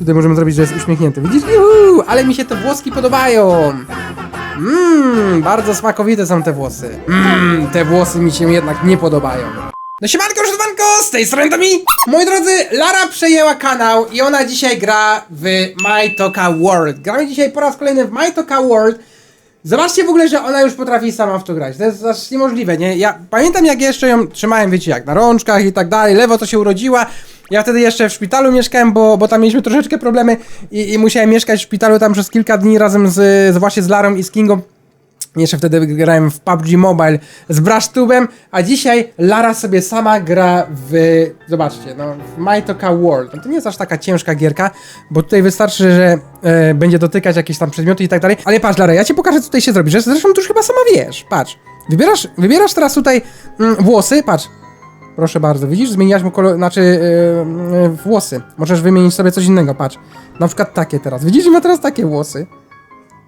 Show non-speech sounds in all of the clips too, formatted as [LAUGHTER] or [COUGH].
Tutaj możemy zrobić, że jest uśmiechnięty. Widzisz? Juhu, ale mi się te włoski podobają. Mmm, bardzo smakowite są te włosy. Mmm, te włosy mi się jednak nie podobają. No siemanko, używanko, z tej strony to mi! Moi drodzy, Lara przejęła kanał i ona dzisiaj gra w My Toka World. Gramy dzisiaj po raz kolejny w My Toka World. Zobaczcie w ogóle, że ona już potrafi sama w to grać. To jest aż niemożliwe, nie? Ja pamiętam jak jeszcze ją trzymałem, wiecie, jak na rączkach i tak dalej, lewo to się urodziła. Ja wtedy jeszcze w szpitalu mieszkałem, bo, bo tam mieliśmy troszeczkę problemy i, i musiałem mieszkać w szpitalu tam przez kilka dni razem z, z właśnie z Larą i z Kingą. Jeszcze wtedy grałem w PUBG Mobile z Brashtubem, a dzisiaj Lara sobie sama gra w, zobaczcie, no, w My Toka World. No to nie jest aż taka ciężka gierka, bo tutaj wystarczy, że e, będzie dotykać jakieś tam przedmioty i tak dalej. Ale patrz Lara, ja ci pokażę co tutaj się zrobi, zresztą tu już chyba sama wiesz, patrz. Wybierasz, wybierasz teraz tutaj mm, włosy, patrz. Proszę bardzo, widzisz, zmieniasz mu kolor, znaczy yy, yy, włosy. Możesz wymienić sobie coś innego, patrz. Na przykład takie teraz. Widzisz, ma teraz takie włosy.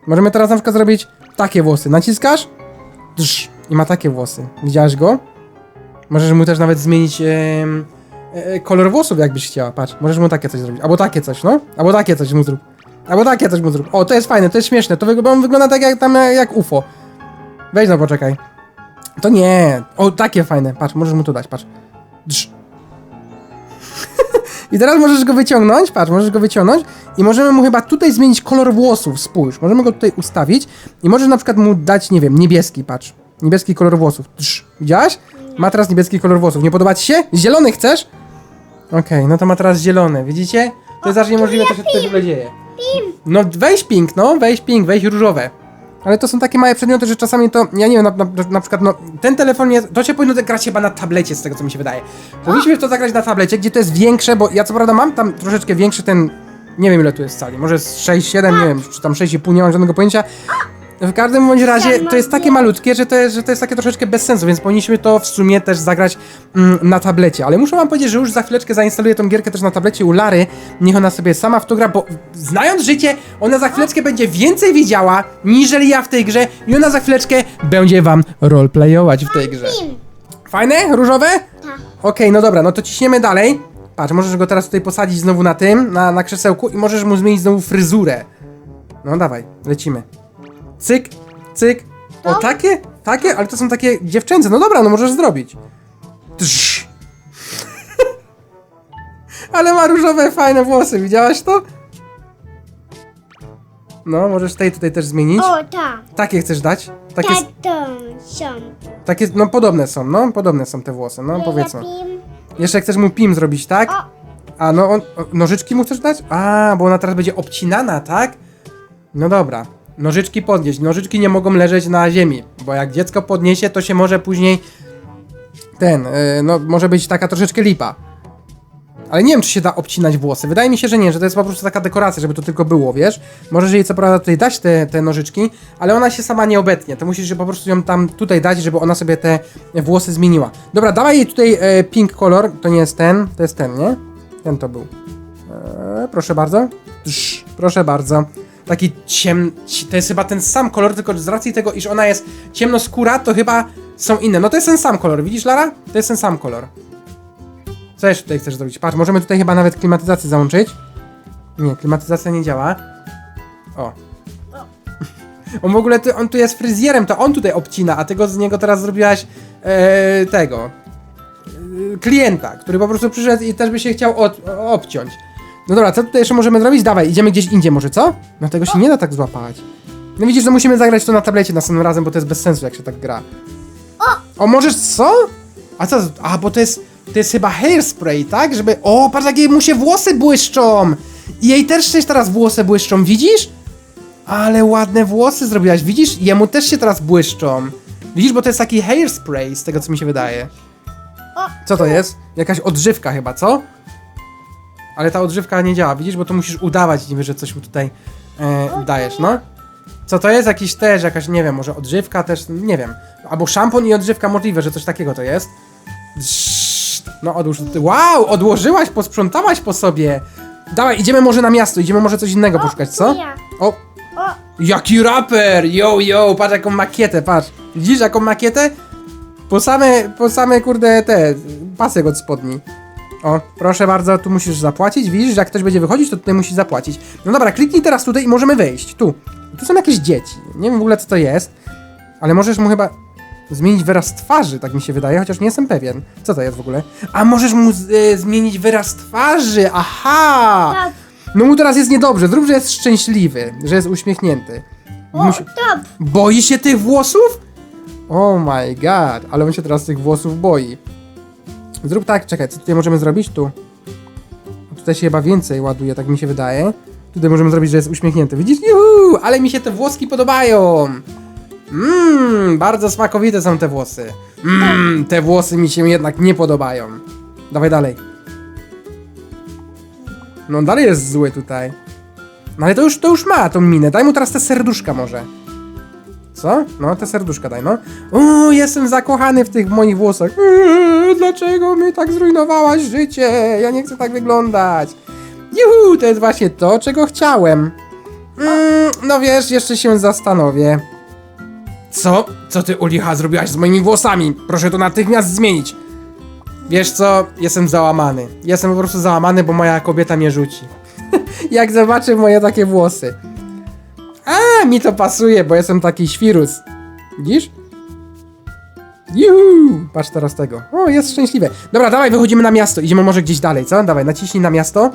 Możemy teraz na przykład zrobić takie włosy. Naciskasz drz, i ma takie włosy. Widziałeś go? Możesz mu też nawet zmienić em, e, kolor włosów, jakbyś chciała. Patrz, możesz mu takie coś zrobić. Albo takie coś, no. Albo takie coś mu zrób. Albo takie coś mu zrób. O, to jest fajne, to jest śmieszne. To wygląda tak jak tam jak UFO. Weź no, poczekaj. To nie. O, takie fajne. Patrz, możesz mu to dać, patrz. Drz. [LAUGHS] I teraz możesz go wyciągnąć, patrz, możesz go wyciągnąć i możemy mu chyba tutaj zmienić kolor włosów, spójrz. Możemy go tutaj ustawić i możesz na przykład mu dać, nie wiem, niebieski, patrz. Niebieski kolor włosów. Drz. Widziałaś? Ma teraz niebieski kolor włosów. Nie podoba ci się? Zielony chcesz? Okej, no to ma teraz zielony, widzicie? To jest aż niemożliwe, co się tutaj w ogóle dzieje. No weź pink, no, weź pink, weź różowe. Ale to są takie małe przedmioty, że czasami to, ja nie wiem, na, na, na przykład, no, ten telefon jest, to się powinno grać chyba na tablecie, z tego co mi się wydaje. Powinniśmy to zagrać na tablecie, gdzie to jest większe, bo ja co prawda mam tam troszeczkę większy ten, nie wiem ile tu jest cali, może z 6, 7, nie wiem, czy tam 6,5, nie mam żadnego pojęcia. W każdym bądź razie to jest takie malutkie, że to jest, że to jest takie troszeczkę bez sensu, więc powinniśmy to w sumie też zagrać mm, na tablecie. Ale muszę wam powiedzieć, że już za chwileczkę zainstaluję tą gierkę też na tablecie u Lary. Niech ona sobie sama w to gra, bo znając życie, ona za chwileczkę będzie więcej wiedziała, niżeli ja w tej grze i ona za chwileczkę będzie wam roleplayować w tej grze. Fajne? Różowe? Tak. Okej, no dobra, no to ciśniemy dalej. Patrz, możesz go teraz tutaj posadzić znowu na tym, na, na krzesełku i możesz mu zmienić znowu fryzurę. No dawaj, lecimy. Cyk, cyk. O, No. takie? Takie? Ale to są takie dziewczęce. No dobra, no możesz zrobić. Drz. [LAUGHS] Ale ma różowe, fajne włosy, widziałaś to? No, możesz tej tutaj też zmienić. O, tak. Takie chcesz dać? Takie, Tato, są. takie, no podobne są, no, podobne są te włosy, no powiedzmy. Jeszcze chcesz mu pim zrobić, tak? O. A no on, o, nożyczki mu chcesz dać? A, bo ona teraz będzie obcinana, tak? No dobra. Nożyczki podnieść. Nożyczki nie mogą leżeć na ziemi, bo jak dziecko podniesie, to się może później ten, yy, no może być taka troszeczkę lipa. Ale nie wiem, czy się da obcinać włosy. Wydaje mi się, że nie, że to jest po prostu taka dekoracja, żeby to tylko było, wiesz? Możesz jej co prawda tutaj dać te, te nożyczki, ale ona się sama nie obetnie. To musisz po prostu ją tam tutaj dać, żeby ona sobie te włosy zmieniła. Dobra, dawaj jej tutaj e, pink kolor. To nie jest ten, to jest ten, nie? Ten to był. E, proszę bardzo. Drz, proszę bardzo. Taki ciem... ci- To jest chyba ten sam kolor, tylko z racji tego, iż ona jest ciemnoskóra, to chyba są inne. No to jest ten sam kolor, widzisz Lara? To jest ten sam kolor. Co jeszcze tutaj chcesz zrobić? Patrz, możemy tutaj chyba nawet klimatyzację załączyć. Nie, klimatyzacja nie działa. O. [LAUGHS] On w ogóle, ty, on tu jest fryzjerem, to on tutaj obcina, a ty go z niego teraz zrobiłaś e, tego e, klienta, który po prostu przyszedł i też by się chciał od, obciąć. No dobra, co tutaj jeszcze możemy zrobić? Dawaj, idziemy gdzieś indziej może, co? No tego się nie da tak złapać. No widzisz, że musimy zagrać to na tablecie następnym razem, bo to jest bez sensu, jak się tak gra. O, możesz co? A co? A, bo to jest, to jest chyba hairspray, tak? Żeby, o, patrz, jakie mu się włosy błyszczą! I jej też się teraz włosy błyszczą, widzisz? Ale ładne włosy zrobiłaś, widzisz? Jemu też się teraz błyszczą. Widzisz, bo to jest taki hairspray, z tego co mi się wydaje. O. Co to jest? Jakaś odżywka chyba, co? Ale ta odżywka nie działa, widzisz, bo to musisz udawać niby, że coś mu tutaj e, dajesz, no. Co to jest? Jakiś też, jakaś, nie wiem, może odżywka też, nie wiem. Albo szampon i odżywka możliwe, że coś takiego to jest. Drzzzt. No odłóż, wow, odłożyłaś, posprzątałaś po sobie. Dawaj, idziemy może na miasto, idziemy może coś innego poszukać, co? ja. O, O, Jaki raper! Yo, yo, patrz jaką makietę, patrz. Widzisz jaką makietę? Po same, po same kurde te, pasek od spodni. O, proszę bardzo, tu musisz zapłacić. Widzisz, że jak ktoś będzie wychodzić, to tutaj musi zapłacić. No dobra, kliknij teraz tutaj i możemy wejść. Tu. Tu są jakieś dzieci. Nie wiem w ogóle co to jest, ale możesz mu chyba zmienić wyraz twarzy, tak mi się wydaje, chociaż nie jestem pewien. Co to jest w ogóle? A możesz mu z, y, zmienić wyraz twarzy. Aha! Top. No mu teraz jest niedobrze. Zrób, że jest szczęśliwy, że jest uśmiechnięty. O, Musi... top. Boi się tych włosów? Oh my god, ale on się teraz tych włosów boi. Zrób tak, czekaj, co tutaj możemy zrobić? Tu. Tutaj się chyba więcej ładuje, tak mi się wydaje. Tutaj możemy zrobić, że jest uśmiechnięty. Widzisz? Juhu, ale mi się te włoski podobają. Mmm, bardzo smakowite są te włosy. Mmm, te włosy mi się jednak nie podobają. Dawaj dalej. No dalej jest zły tutaj. No ale to już, to już ma tą minę. Daj mu teraz te serduszka może. Co? No, te serduszka daj, no. O, jestem zakochany w tych moich włosach. Eee, dlaczego mi tak zrujnowałaś życie? Ja nie chcę tak wyglądać. Juhu, to jest właśnie to, czego chciałem. Mm, no wiesz, jeszcze się zastanowię. Co? Co ty, Ulicha, zrobiłaś z moimi włosami? Proszę to natychmiast zmienić. Wiesz co? Jestem załamany. Jestem po prostu załamany, bo moja kobieta mnie rzuci. [LAUGHS] Jak zobaczy moje takie włosy. [LAUGHS] Mi to pasuje, bo jestem taki świrus. Widzisz? Juhu! Patrz teraz tego. O, jest szczęśliwe. Dobra, dawaj, wychodzimy na miasto. Idziemy może gdzieś dalej, co? Dawaj, naciśnij na miasto.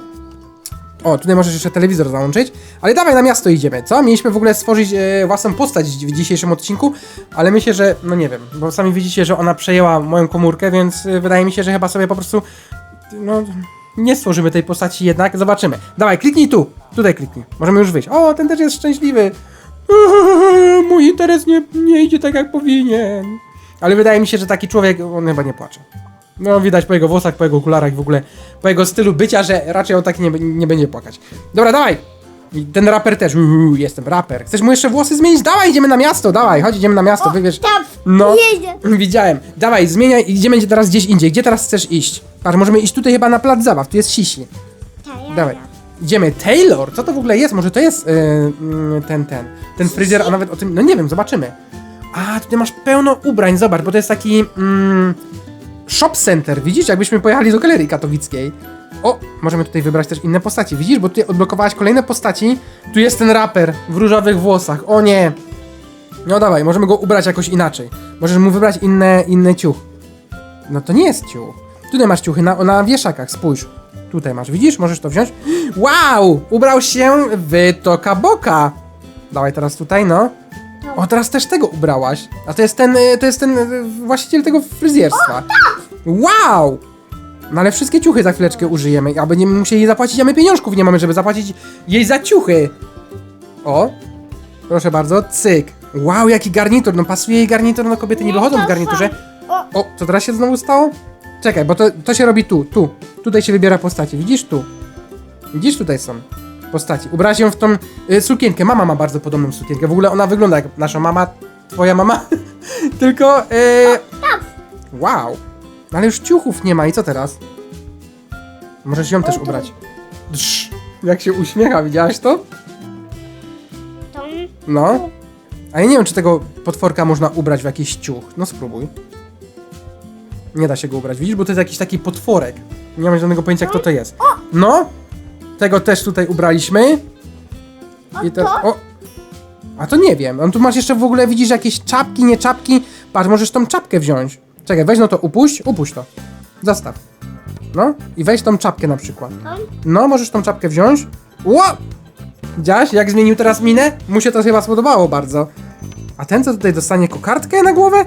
O, tutaj możesz jeszcze telewizor załączyć. Ale dawaj, na miasto idziemy, co? Mieliśmy w ogóle stworzyć e, własną postać w dzisiejszym odcinku, ale myślę, że, no nie wiem, bo sami widzicie, że ona przejęła moją komórkę, więc e, wydaje mi się, że chyba sobie po prostu, no, nie stworzymy tej postaci jednak. Zobaczymy. Dawaj, kliknij tu. Tutaj kliknij. Możemy już wyjść. O, ten też jest szczęśliwy. Mój interes nie, nie idzie tak jak powinien. Ale wydaje mi się, że taki człowiek, on chyba nie płacze. No, widać po jego włosach, po jego okularach w ogóle, po jego stylu bycia, że raczej on tak nie, nie będzie płakać. Dobra, dawaj! I ten raper też. Uuu, jestem raper. Chcesz mu jeszcze włosy zmienić? Dawaj, idziemy na miasto, dawaj, chodź, idziemy na miasto, wybierz. Top. No. Jedzie. Widziałem. Dawaj, zmieniaj i idziemy teraz gdzieś indziej. Gdzie teraz chcesz iść? Patrz, możemy iść tutaj chyba na plac zabaw, tu jest sisi. Ta, ja, Dawaj. Idziemy. Taylor, co to w ogóle jest? Może to jest yy, ten, ten, ten fryzjer, a nawet o tym, no nie wiem, zobaczymy. A, tutaj masz pełno ubrań, zobacz, bo to jest taki mm, shop center, widzisz? Jakbyśmy pojechali do galerii katowickiej. O, możemy tutaj wybrać też inne postaci, widzisz? Bo tutaj odblokowałaś kolejne postaci. Tu jest ten raper w różowych włosach, o nie. No dawaj, możemy go ubrać jakoś inaczej. Możesz mu wybrać inne, inny ciuch. No to nie jest ciuch. Tutaj masz ciuchy na, na wieszakach, spójrz. Tutaj masz, widzisz? Możesz to wziąć. Wow! Ubrał się w Toka Boka. Dawaj teraz tutaj, no. O, teraz też tego ubrałaś. A to jest ten, y, to jest ten y, właściciel tego fryzjerstwa. Wow! No ale wszystkie ciuchy za chwileczkę użyjemy, a będziemy musieli jej zapłacić, a my pieniążków nie mamy, żeby zapłacić jej za ciuchy. O, proszę bardzo, cyk. Wow, jaki garnitur, no pasuje jej garnitur, no kobiety nie Nie, wychodzą w garniturze. O, co teraz się znowu stało? Czekaj, bo to, to się robi tu, tu. Tutaj się wybiera postacie, widzisz tu? Widzisz, tutaj są postaci. Ubrałaś ją w tą y, sukienkę. Mama ma bardzo podobną sukienkę. W ogóle ona wygląda jak nasza mama, twoja mama. [LAUGHS] Tylko, y, wow. No ale już ciuchów nie ma i co teraz? Możesz ją też ubrać. Drz, jak się uśmiecha, widziałaś to? No. A ja nie wiem, czy tego potworka można ubrać w jakiś ciuch. No spróbuj. Nie da się go ubrać, widzisz? Bo to jest jakiś taki potworek. Nie mam żadnego pojęcia, kto to jest. No! Tego też tutaj ubraliśmy. I teraz. O! A to nie wiem. On tu masz jeszcze w ogóle, widzisz, jakieś czapki, nie czapki. Patrz, możesz tą czapkę wziąć. Czekaj, weź no to upuść, upuść to. Zastaw. No i weź tą czapkę na przykład. No, możesz tą czapkę wziąć. Ło! Widziałaś, jak zmienił teraz minę? Mu się to chyba spodobało bardzo. A ten, co tutaj dostanie kokardkę na głowę?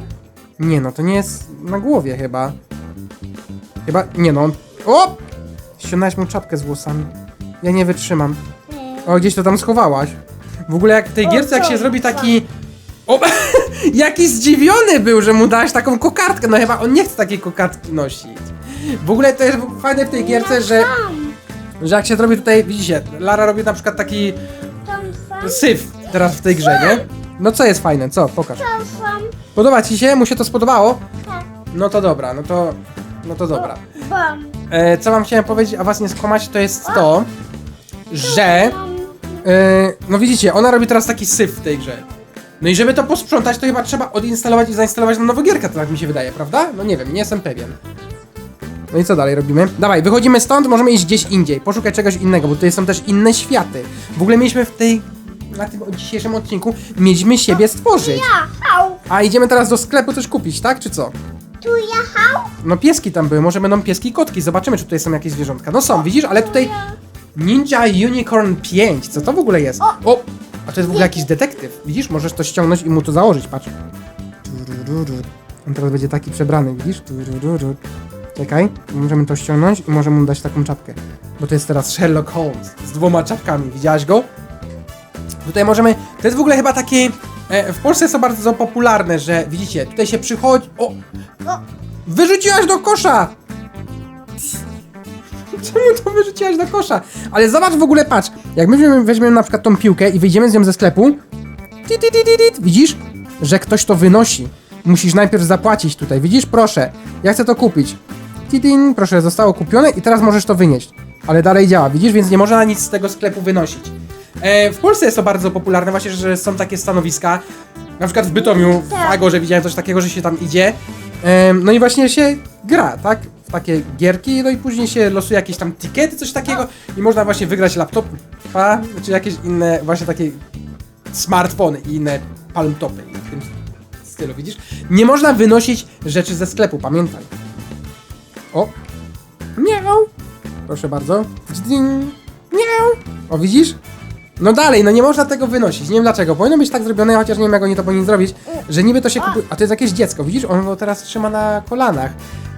Nie no, to nie jest na głowie chyba. Chyba, nie no. O! Ściągnąłeś mu czapkę z włosami. Ja nie wytrzymam. O, gdzieś to tam schowałaś. W ogóle jak w tej O, gierce, jak co? się zrobi taki... O, [LAUGHS] jaki zdziwiony był, że mu dałaś taką kokardkę. No chyba on nie chce takiej kokardki nosić. W ogóle to jest fajne w tej gierce, że... Tam. Że jak się zrobi tutaj, widzicie, Lara robi na przykład taki Tam sam. syf teraz w tej grze, nie? No co jest fajne, co? Pokaż. Tam sam. Podoba ci się? Mu się to spodobało? Tak. No to dobra, no to... No to dobra. Bam. E, co wam chciałem powiedzieć, a was nie skłamać, to jest to, że... E, no widzicie, ona robi teraz taki syf w tej grze. No i żeby to posprzątać, to chyba trzeba odinstalować i zainstalować na nowo gierkę, to tak mi się wydaje, prawda? No nie wiem, nie jestem pewien. No i co dalej robimy? Dawaj, wychodzimy stąd, możemy iść gdzieś indziej, poszukać czegoś innego, bo tutaj są też inne światy. W ogóle mieliśmy w tej, na tym dzisiejszym odcinku, mieliśmy siebie stworzyć. Jachał. A idziemy teraz do sklepu coś kupić, tak? Czy co? Tu jachał. No pieski tam były, może będą pieski i kotki, zobaczymy czy tutaj są jakieś zwierzątka. No są, widzisz, ale tutaj Ninja Unicorn 5, co to w ogóle jest? O! A to jest w ogóle jakiś detektyw, widzisz? Możesz to ściągnąć i mu to założyć, patrz. On teraz będzie taki przebrany, widzisz? Czekaj, możemy to ściągnąć i możemy mu dać taką czapkę. Bo to jest teraz Sherlock Holmes z dwoma czapkami, widziałaś go? Tutaj możemy. To jest w ogóle chyba takie. E, w Polsce są bardzo popularne, że widzicie, tutaj się przychodzi. O! Wyrzuciłaś do kosza! [LAUGHS] Czemu to wyrzuciłaś do kosza? Ale zobacz w ogóle, patrz. Jak my weźmiemy, weźmiemy na przykład tą piłkę i wyjdziemy z nią ze sklepu. Ti, ti, ti, ti, ti, widzisz, że ktoś to wynosi. Musisz najpierw zapłacić tutaj. Widzisz, proszę. Ja chcę to kupić. Tidin, proszę, zostało kupione i teraz możesz to wynieść. Ale dalej działa, widzisz, więc nie można nic z tego sklepu wynosić. E, w Polsce jest to bardzo popularne, właśnie, że są takie stanowiska. Na przykład w Bytomiu, w Tak. Agorze widziałem coś takiego, że się tam idzie. Em, no i właśnie się gra, tak? W takie gierki, no i później się losuje jakieś tam tikety, coś takiego i można właśnie wygrać laptopa, czy jakieś inne właśnie takie smartfony i inne palmtopy w tym stylu, widzisz? Nie można wynosić rzeczy ze sklepu, pamiętaj. O! Miau! Proszę bardzo. Dźding. Miau! O, widzisz? No dalej, no nie można tego wynosić. Nie wiem dlaczego. Powinno być tak zrobione, chociaż nie wiem jak oni to powinni zrobić, że niby to się kupuje. A to jest jakieś dziecko, widzisz? On go teraz trzyma na kolanach.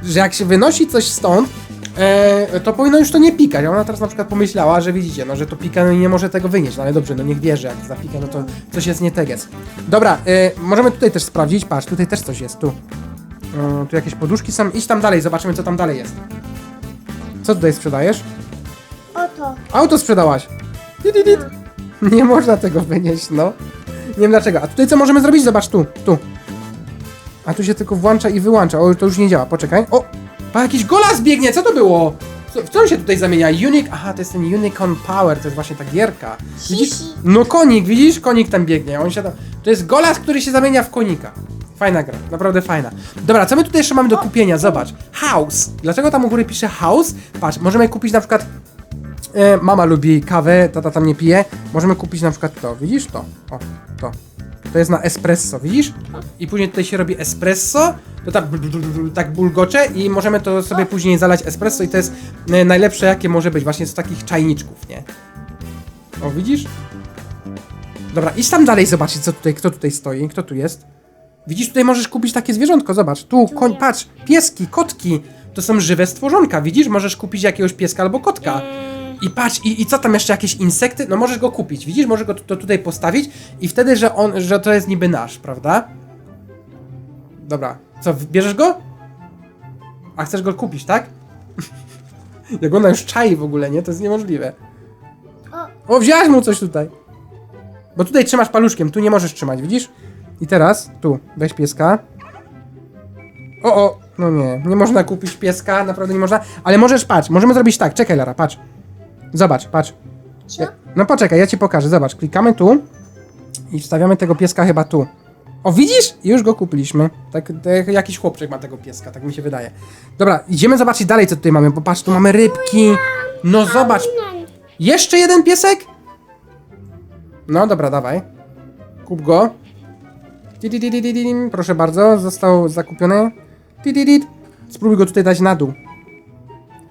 Że jak się wynosi coś stąd, e, to powinno już to nie pikać. A ona teraz na przykład pomyślała, że widzicie, no że to pika, no i nie może tego wynieść. No ale dobrze, no niech wie, że jak zapika, no to coś jest nie teges. Dobra, e, możemy tutaj też sprawdzić. Patrz, tutaj też coś jest, tu. E, tu jakieś poduszki są. Idź tam dalej, zobaczymy co tam dalej jest. Co tutaj sprzedajesz? Oto. Auto sprzedałaś. Dit, dit, dit. [LAUGHS] Nie można tego wynieść, no. Nie wiem dlaczego. A tutaj co możemy zrobić? Zobacz tu, tu. A tu się tylko włącza i wyłącza. O, to już nie działa. Poczekaj. O! Pa, jakiś golas biegnie! Co to było? Co, w co on się tutaj zamienia? Unic... Aha, to jest ten Unicorn Power, to jest właśnie ta gierka. Widzisz? No konik, widzisz? Konik tam biegnie. On się tam... To jest golas, który się zamienia w konika. Fajna gra, naprawdę fajna. Dobra, co my tutaj jeszcze mamy do kupienia? Zobacz. House. Dlaczego tam u góry pisze house? Patrz, możemy kupić na przykład E, mama lubi kawę, tata tam nie pije. Możemy kupić na przykład to, widzisz to? O, to. To jest na espresso, widzisz? I później tutaj się robi espresso, to tak, tak bulgocze i możemy to sobie później zalać espresso i to jest e, najlepsze jakie może być, właśnie z takich czajniczków, nie? O, widzisz? Dobra, idź tam dalej zobaczyć, co tutaj, kto tutaj stoi, kto tu jest. Widzisz, tutaj możesz kupić takie zwierzątko, zobacz, tu, koń, patrz, pieski, kotki, to są żywe stworzonka, widzisz? Możesz kupić jakiegoś pieska albo kotka. I patrz, i, i co tam jeszcze jakieś insekty? No możesz go kupić, widzisz? Możesz go to tutaj postawić i wtedy, że on, że to jest niby nasz, prawda? Dobra, co, bierzesz go? A chcesz go kupić, tak? [LAUGHS] Jak ona już czai w ogóle, nie? To jest niemożliwe. O, wzięłaś mu coś tutaj. Bo tutaj trzymasz paluszkiem, tu nie możesz trzymać, widzisz? I teraz, tu, weź pieska. O, o, no nie, nie można kupić pieska, naprawdę nie można. Ale możesz, patrz, możemy zrobić tak, czekaj Lara, patrz. Zobacz, patrz. Ja, no poczekaj, ja ci pokażę, zobacz, klikamy tu i wstawiamy tego pieska chyba tu. O, widzisz? Już go kupiliśmy. Tak, tak jakiś chłopczyk ma tego pieska, tak mi się wydaje. Dobra, idziemy zobaczyć dalej, co tutaj mamy, bo patrz, tu mamy rybki. No zobacz, jeszcze jeden piesek? No dobra, dawaj. Kup go. Proszę bardzo, został zakupiony. Spróbuj go tutaj dać na dół.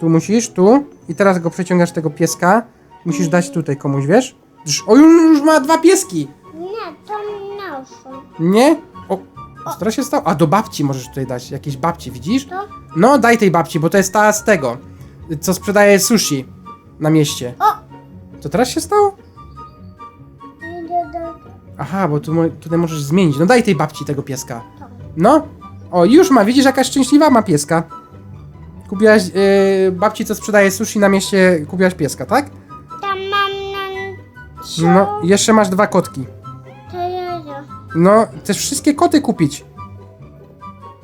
Tu musisz, tu. I teraz go przeciągasz tego pieska. Musisz dać tutaj komuś, wiesz? Drz- O, już, już ma dwa pieski! Nie, to noszą. Nie? O, co teraz się stało? A, do babci możesz tutaj dać. Jakiejś babci, widzisz? To? No, daj tej babci, bo to jest ta z tego, co sprzedaje sushi na mieście. O! Co teraz się stało? Idę do... Aha, bo tu, mo- tutaj możesz zmienić. No daj tej babci tego pieska. To. No. O, już ma. Widzisz, jaka szczęśliwa ma pieska. Kupiłaś yy, babci, co sprzedaje sushi na mieście, kupiłaś pieska, tak? Tam mam na... Co? No, jeszcze masz dwa kotki. To ja. No, chcesz wszystkie koty kupić.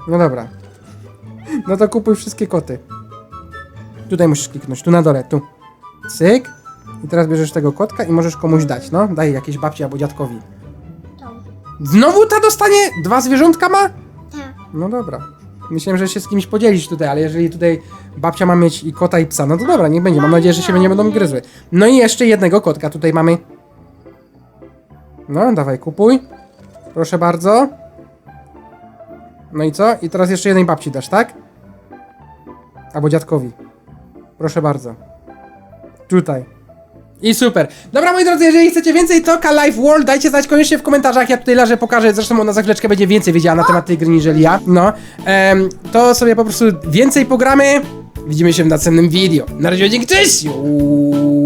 No dobra. No to kupuj wszystkie koty. Tutaj musisz kliknąć, tu na dole, tu. Cyk. I teraz bierzesz tego kotka i możesz komuś dać, no. Daj jakiejś babci albo dziadkowi. To. Znowu ta dostanie? Dwa zwierzątka ma? Tak. No dobra. Myślałem, że się z kimś podzielić tutaj, ale jeżeli tutaj babcia ma mieć i kota i psa, no to dobra, niech będzie. Mam nadzieję, że się nie będą gryzły. No i jeszcze jednego kotka tutaj mamy. No, dawaj, kupuj. Proszę bardzo. No i co? I teraz jeszcze jednej babci dasz, tak? Albo dziadkowi. Proszę bardzo. Tutaj. I super. Dobra, moi drodzy, jeżeli chcecie więcej Toka Live World, dajcie znać koniecznie w komentarzach. Ja tutaj leżę, pokażę. Zresztą ona za chwileczkę będzie więcej wiedziała na temat tej gry niżeli ja. No. Em, to sobie po prostu więcej pogramy. Widzimy się w następnym video. Na razie, dzięki, cześć! Uuu.